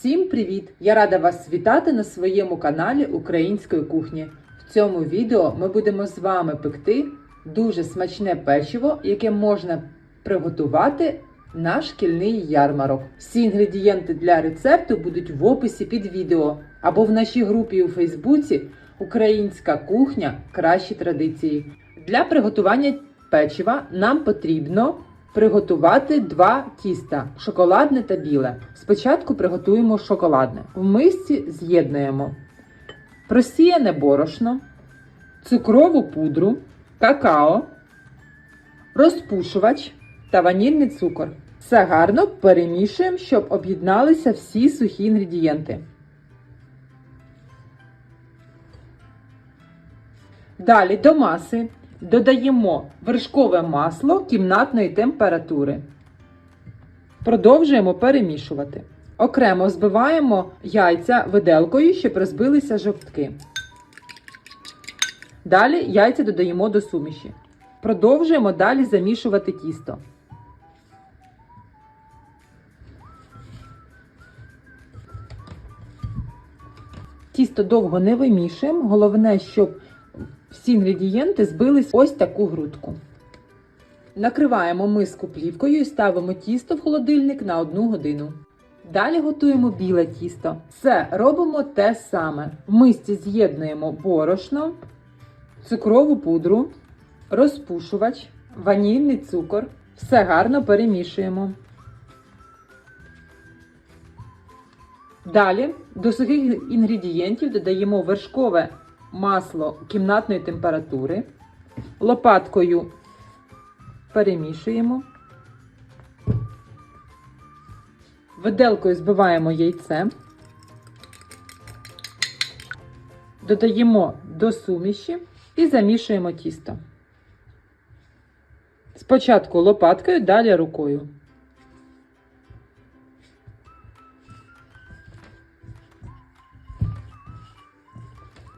Всім привіт! Я рада вас вітати на своєму каналі Української кухні. В цьому відео ми будемо з вами пекти дуже смачне печиво, яке можна приготувати на шкільний ярмарок. Всі інгредієнти для рецепту будуть в описі під відео або в нашій групі у Фейсбуці Українська кухня кращі традиції. Для приготування печива нам потрібно приготувати два тіста шоколадне та біле. Спочатку приготуємо шоколадне. В мисці з'єднуємо просіяне борошно, цукрову пудру, какао, розпушувач та ванільний цукор. Все гарно перемішуємо, щоб об'єдналися всі сухі інгредієнти. Далі до маси додаємо вершкове масло кімнатної температури. Продовжуємо перемішувати. Окремо збиваємо яйця виделкою, щоб розбилися жовтки. Далі яйця додаємо до суміші. Продовжуємо далі замішувати тісто. Тісто довго не вимішуємо. Головне, щоб всі інгредієнти збились ось таку грудку. Накриваємо миску плівкою і ставимо тісто в холодильник на 1 годину. Далі готуємо біле тісто. Все робимо те саме. В мисці з'єднуємо борошно, цукрову пудру, розпушувач, ванільний цукор. Все гарно перемішуємо. Далі до сухих інгредієнтів додаємо вершкове масло кімнатної температури. Лопаткою перемішуємо. Виделкою збиваємо яйце. Додаємо до суміші і замішуємо тісто. Спочатку лопаткою, далі рукою.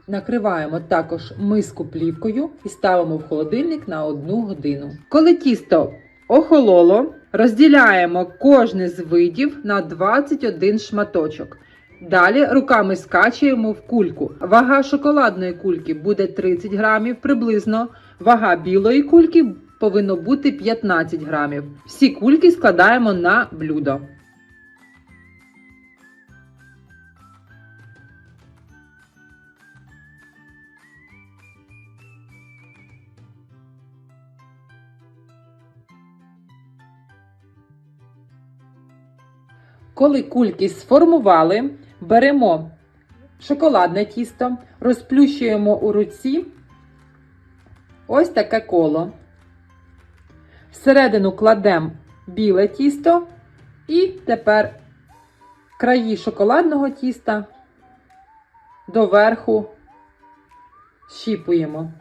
Накриваємо також миску плівкою і ставимо в холодильник на 1 годину. Коли тісто охололо, розділяємо кожне з видів на 21 шматочок. Далі руками скачуємо в кульку. Вага шоколадної кульки буде 30 грамів приблизно. Вага білої кульки повинно бути 15 грамів. Всі кульки складаємо на блюдо. Коли кульки сформували, беремо шоколадне тісто, розплющуємо у руці ось таке коло. Всередину кладемо біле тісто і тепер краї шоколадного тіста доверху щіпуємо.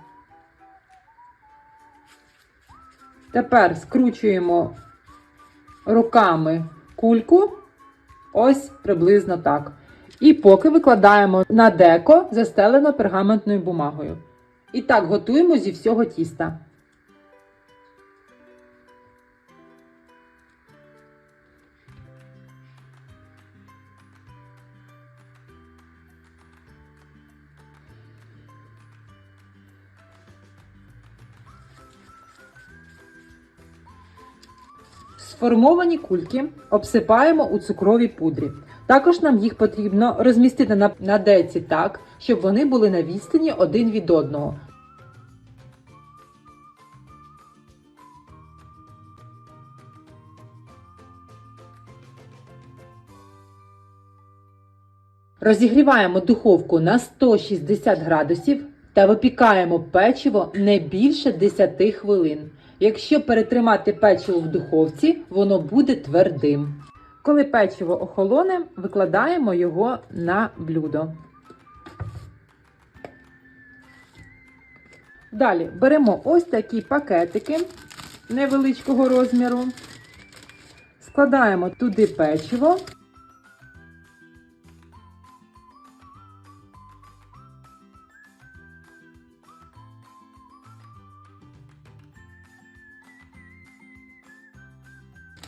Тепер скручуємо руками кульку. Ось приблизно так. І поки викладаємо на деко, застелено пергаментною бумагою. І так готуємо зі всього тіста. Сформовані кульки обсипаємо у цукровій пудрі. Також нам їх потрібно розмістити на, на деці так, щоб вони були на відстані один від одного. Розігріваємо духовку на 160 градусів та випікаємо печиво не більше 10 хвилин. Якщо перетримати печиво в духовці, воно буде твердим. Коли печиво охолоне, викладаємо його на блюдо. Далі беремо ось такі пакетики невеличкого розміру, складаємо туди печиво.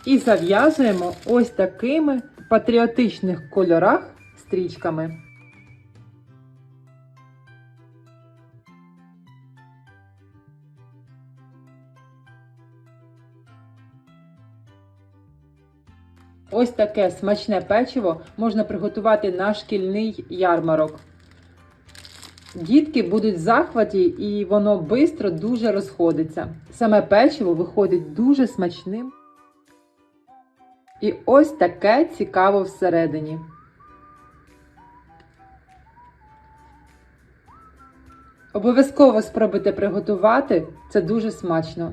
І зав'язуємо ось такими патріотичних кольорах стрічками. Ось таке смачне печиво можна приготувати на шкільний ярмарок. Дітки будуть в захваті і воно швидко дуже розходиться. Саме печиво виходить дуже смачним. І ось таке цікаво всередині. Обов'язково спробуйте приготувати, це дуже смачно.